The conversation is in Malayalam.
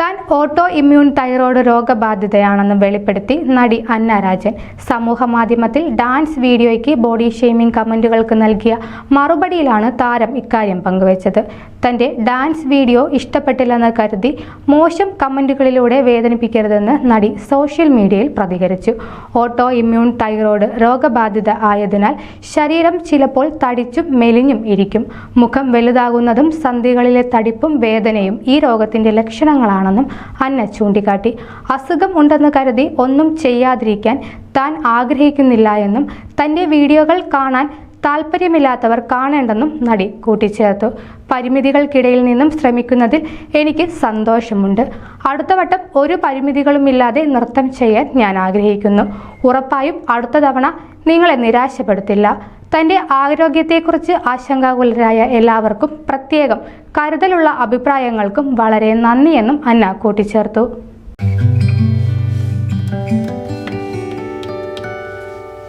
താൻ ഓട്ടോ ഇമ്മ്യൂൺ തൈറോയ്ഡ് രോഗബാധിതയാണെന്ന് വെളിപ്പെടുത്തി നടി അന്ന രാജൻ. സമൂഹ മാധ്യമത്തിൽ ഡാൻസ് വീഡിയോയ്ക്ക് ബോഡി ഷെയ്മിംഗ് കമന്റുകൾക്ക് നൽകിയ മറുപടിയിലാണ് താരം ഇക്കാര്യം പങ്കുവച്ചത്. തന്റെ ഡാൻസ് വീഡിയോ ഇഷ്ടപ്പെട്ടില്ലെന്ന് കരുതി മോശം കമന്റുകളിലൂടെ വേദനിപ്പിക്കരുതെന്ന് നടി സോഷ്യൽ മീഡിയയിൽ പ്രതികരിച്ചു. ഓട്ടോ ഇമ്മ്യൂൺ തൈറോയ്ഡ് രോഗബാധിത ആയതിനാൽ ശരീരം ചിലപ്പോൾ തടിച്ചും മെലിഞ്ഞും ഇരിക്കും. മുഖം വലുതാകുന്നതും സന്ധികളിലെ തടിപ്പും വേദനയും ഈ രോഗത്തിന്റെ ലക്ഷണങ്ങളാണെന്നും അന്ന ചൂണ്ടിക്കാട്ടി. അസുഖം ഉണ്ടെന്ന് കരുതി ഒന്നും ചെയ്യാതിരിക്കാൻ താൻ ആഗ്രഹിക്കുന്നില്ല എന്നും തന്റെ വീഡിയോകൾ കാണാൻ താല്പര്യമില്ലാത്തവർ കാണേണ്ടെന്നും നടി കൂട്ടിച്ചേർത്തു. പരിമിതികൾക്കിടയിൽ നിന്നും ശ്രമിക്കുന്നതിൽ എനിക്ക് സന്തോഷമുണ്ട്. അടുത്ത വട്ടം ഒരു പരിമിതികളുമില്ലാതെ നൃത്തം ചെയ്യാൻ ഞാൻ ആഗ്രഹിക്കുന്നു. ഉറപ്പായും അടുത്ത തവണ നിങ്ങളെ നിരാശപ്പെടുത്തില്ല. തന്റെ ആരോഗ്യത്തെക്കുറിച്ച് ആശങ്കാകുലരായ എല്ലാവർക്കും പ്രത്യേകം കരുതലുള്ള അഭിപ്രായങ്ങൾക്കും വളരെ നന്ദിയെന്നും അന്ന കൂട്ടിച്ചേർത്തു.